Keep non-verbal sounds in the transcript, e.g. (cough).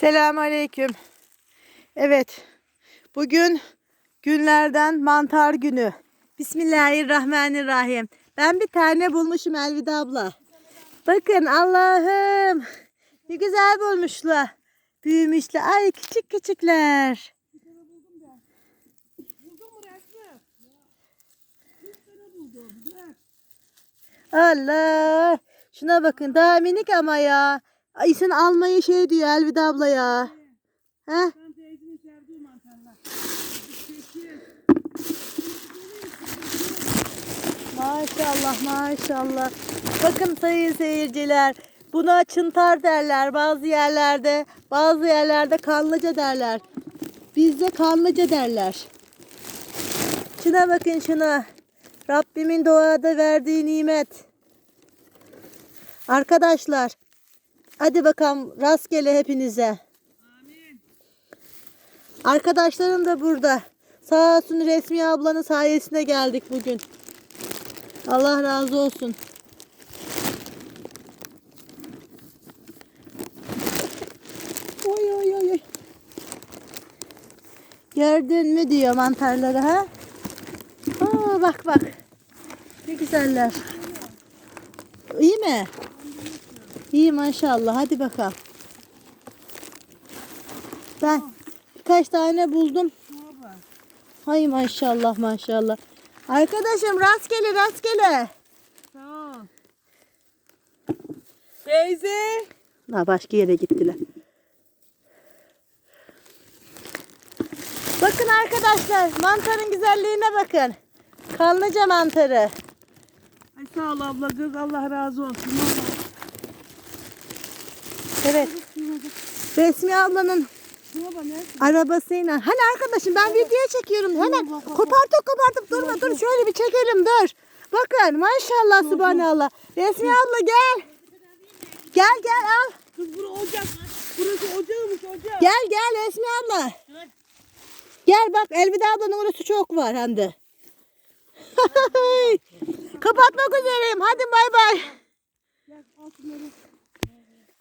Selamünaleyküm. Evet. Bugün günlerden mantar günü. Bismillahirrahmanirrahim. Ben bir tane bulmuşum Elvida abla. Bakın Allah'ım. Ne güzel bulmuşlar. Büyümüşler. Ay küçük küçükler. Allah. Şuna bakın daha minik ama ya. Ay sen almayı şey diyor Elvida abla ya. He? Maşallah maşallah. Bakın sayın seyirciler. Buna çıntar derler bazı yerlerde. Bazı yerlerde kanlıca derler. Bizde kanlıca derler. Şuna bakın şuna. Rabbimin doğada verdiği nimet. Arkadaşlar. Hadi bakalım rastgele hepinize. Arkadaşlarım da burada. Sağ olsun Resmi ablanın sayesinde geldik bugün. Allah razı olsun. Oy oy. oy. Gördün mü diyor mantarları ha? Aa, bak bak. Ne güzeller. İyi mi? İyi maşallah. Hadi bakalım. Ben birkaç tane buldum. Hay maşallah maşallah. Arkadaşım rastgele rastgele. Tamam. Teyze. Ha, başka yere gittiler. Bakın arkadaşlar mantarın güzelliğine bakın. Kanlıca mantarı. Ay sağ ol abla kız Allah razı olsun. Valla. Evet. Resmi ablanın arabasıyla. Hani arkadaşım ben video çekiyorum. Hemen kopartıp kopartıp durma dur şöyle bir çekelim dur. Bakın maşallah subhanallah. Resmi abla gel. Gel gel al. Kız bura ocak. Burası ocağımış ocak. Gel gel Resmi abla. Gel bak Elvida ablanın orası çok var hem de. (laughs) Kapatmak üzereyim. Hadi bay bay.